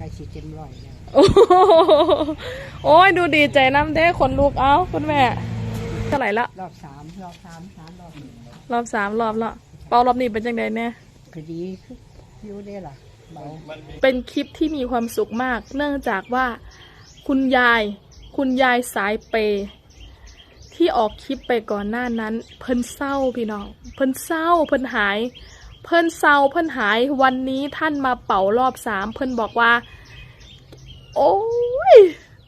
ใกล้สิเต็มร้อยแล้วโอ้โหโอ้ยดูดีใจน้ำเด้คนลูกเอ้าคุณแม่ เท่าไหร่ละ รอบสามรอบสามสามรอบหนึ่งรอบสามรอบละเปารอบนี้เป็นจังไดเนี่ยก็ดีคืออยู่ได้ล่ะเบาเป็นคลิปที่มีความสุขมาก เนื่องจากว่าคุณยาย คุณยายสายเปย์ที่ออกคลิปไปก่อนหน้านั้น เพิ่นเศร้าพี่น้อง เพิ่นเศร้าเพิ่นหาย เพิ่นเศร้าเพิ่นหายวันนี้ท่านมาเป่ารอบสามเพิ่นบอกว่า โอ้ย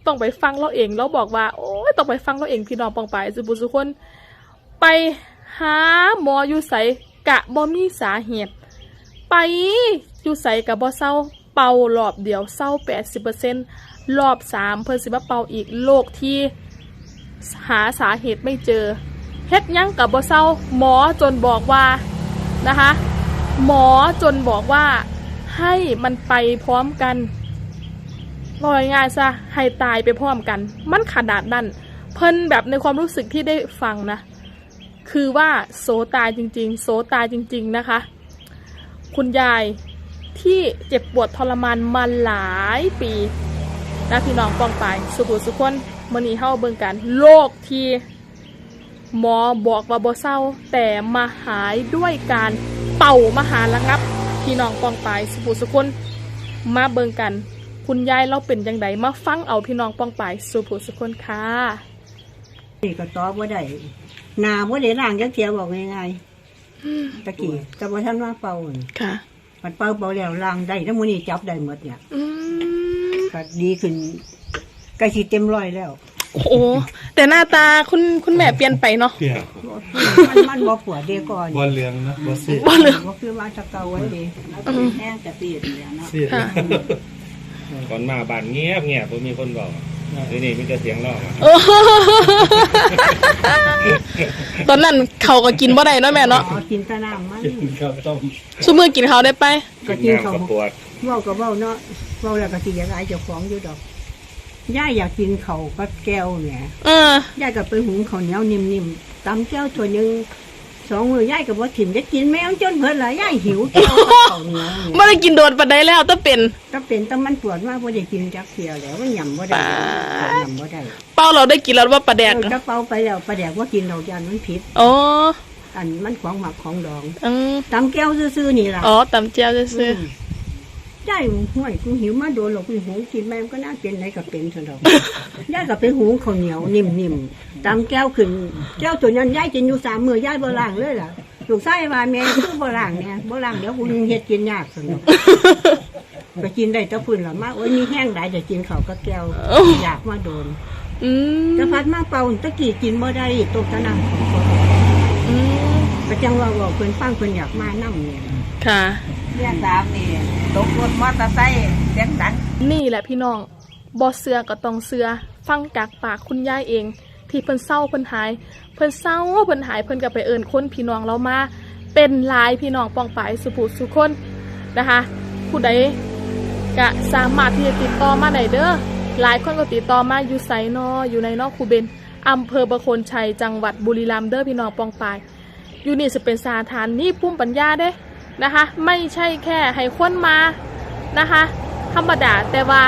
ต้องไปฟังเราเองเราบอกว่า โอ้ยต้องไปฟังเราเองพี่น้องปองไปสุบุสุคน ไปหาหมออยู่ใสกะบ่มีสาเหตุ ไปอยู่ใสกับบ่เศร้าเป่ารอบเดียวเศร้าแปดสิบเปอร์เซ็นต์รอบสามเพิ่นสิมาเป่าอีกโรคที่หาสาเหตุไม่เจอเฮ็ดยังกับบ่เศร้าหมอจนบอกว่านะคะ หมอจนบอกว่าให้มันไปพร้อมกันลอยง่ายซะให้ตายไปพร้อมกัน มันขนาดนั้น เพิ่นแบบในความรู้สึกที่ได้ฟังนะ คือว่าโสตายจริง ๆ โสตายจริง ๆนะคะ คุณยายที่เจ็บปวดทรมานมาหลายปีนะพี่น้องปองไปายสุขุสุขคนมื่อนี้เฮาเบิ่งกันโรคที่หมอบอกว่าบ่เศร้าแต่มาหายด้วยการ เป่ามาหาระงับ พี่น้องปองไปายสุขุสุขคนมาเบิ่งกัน คุณยายเราเป็นจังไดมาฟังเอาพี่น้องปองไปายสุขุสุขคนค่ะนี่ก็ตอบว่าได้หนาว่าได้ร่างจักเทียบอกง่ายๆตะกี้แต่ว่าท่านว่าเป่าหั่นค่ะ มันเป่าเป่าแล้วร่างได้ทั้งมื้อนี้จับได้หมดเนี่ยอืมก็ดีขึ้นใกล้สิเต็มร้อยแล้ว โอ้โหแต่หน้าตาคุณคุณแม่เปลี่ยนไปเนาะเปรี้ยว มันมันบ่ปวดเดียวก่อนบอลเหลืองนะบอลสีบ่เหลือง บ่คือว่าจะเก่าไว้ดีแห้งจะปีดเลยเนาะสีค่ะ ก่อนมาบ้านเงียบเงียบผมมีคนบอกทีนี่มีแต่เสียงร้องอะโอ้โหตอนนั้นเขาก็กินบ่ได้เนาะแม่เนาะอ๋อกินแตะน้ำมัน กินข้าวต้มซุมือกินเขาวได้ไป ก็กินเขาน้ำกับปวดเว้าก็เว้าเนาะเว้าแล้วก็สิอยากอายเจ้าของอยู่ดอกย่าอยากกินเขาวกับแก้วเนี่ยเออยายก็ไปหุงข้าวเหนียวนิ่มๆ ตำแก้วถ้วยหนึงสองมือยายก็บ่ถิ่มจะกินแมวจนเพิ่นละยายหิวแก้วกับข้าวเหนียวไม่เนี่ยได้กินโดนปันได้แล้วต้องเป็น ก็เป็นแตะมันปวดมากบ่ได้กินจักเสียแล้วมันหย่ำบ่ได้ป๊าหย่ำบ่ได้เป้าเราได้กินแล้วว่าปลาแดกเออกระเป๋าไปแล้วปลาแดกว่ากินดอกยานมันผิด อ๋ออันมันของหมักของดองอืมตำแก้วซื่อๆนี่ล่ะอ๋อตำเจียวซื้อม ยายห่วยกูหิวมาโดนหรอกกูหุงกินแม่มนก็น่าเป็นไหนก็เป็นเถอะดอกยายก็ไปหุงข้าวเหนียวนิ่มๆตำแก้วขึ้นแก้วตัวนั้นยายกินอยู่สามมื้อยายบ่ล้างเลยล่ะลูกชายว่าแม่คือบ่ล้างเนี่ยบ่ล้างเดี๋ยวกูเฮ็ดกินยากซั่นดอกๆก็กินได้แต่พุ่นละมาโอ้ยมีแห้งได้จะกินข้าวกับแก้วโอ้อยากมาโดนอืมกระพัดมาเป่าตะกี้กินบ่ได้ตกตะนังอืม ก็จังว่าว่าเพิ่นฟังเพิ่นอยากมานำเนี่ย ค่ะ เรียกสามนี่ตกรถมอเตอร์ไซค์เสียงดัง นี่แหละพี่น้องบอเสือก็ต้องเสือฟังจากปากคุณยายเอง ที่เพิ่นเศร้าเพิ่นหาย เพิ่นเศร้าเพิ่นหายเพิ่นก็ไปเอิญคนพี่น้องเรามาเป็นหลายพี่น้องปองปายสุภูสุคนนะคะผู้ใดก็สามารถที่จะติดต่อมาได้เด้อหลายคนก็ติดต่อมาอยู่ไสนออยู่ในนอกคูเบนอำเภอประโคนชัยจังหวัดบุรีรัมย์เด้อพี่น้องปองปาย อยู่นี่จะเป็นสาธารนี่พุ่มปัญญาเด้นะคะ ไม่ใช่แค่ให้คนมานะคะ ธรรมดาแต่ว่า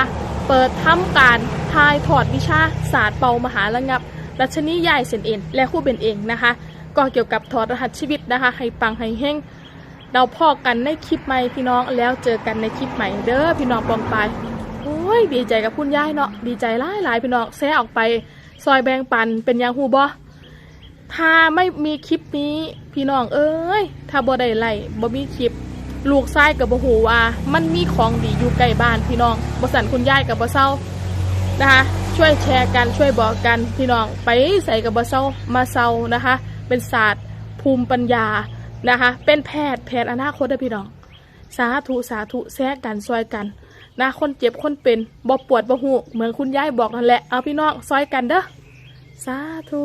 เปิดทำการทายถอดวิชาศาสตร์เป่ามหาระงับ รัชนียายเซนเอ็นและคู่เป็นเองนะคะ ก็เกี่ยวกับถอดรหัสชีวิตนะคะ ให้ปังให้เฮงเราพอกันในคลิปใหม่พี่น้องแล้วเจอกันในคลิปใหม่เด้อพี่น้องปองไปโอ้ยดีใจกับคุณยายเนาะดีใจหลายหลายพี่น้องแซ่ออกไป ซอยแบงปันเป็นยังฮูบอ ถ้าไม่มีคลิปนี้พี่น้องเอ้ย ถ้าบ่ได้ไล่บ่มีคลิป ลูกชายกับบ่ฮู้ว่า มันมีของดีอยู่ใกล้บ้านพี่น้องบ่สั่นคุณยายกับบ่เศร้านะคะ ช่วยแชร์กันช่วยบอกกันพี่น้องไปใส่กับบ่เศร้ามาเศร้านะคะ เป็นศาสตร์ภูมิปัญญานะคะ เป็นแพทย์แพทย์อนาคตเด้อพี่น้อง สาธุสาธุแซะกันซอยกันนะคนเจ็บคนเป็นบ่ปวดบ่หูเหมือนคุณยายบอกนั่นแหละเอาพี่น้องซอยกันเด้อสาธุ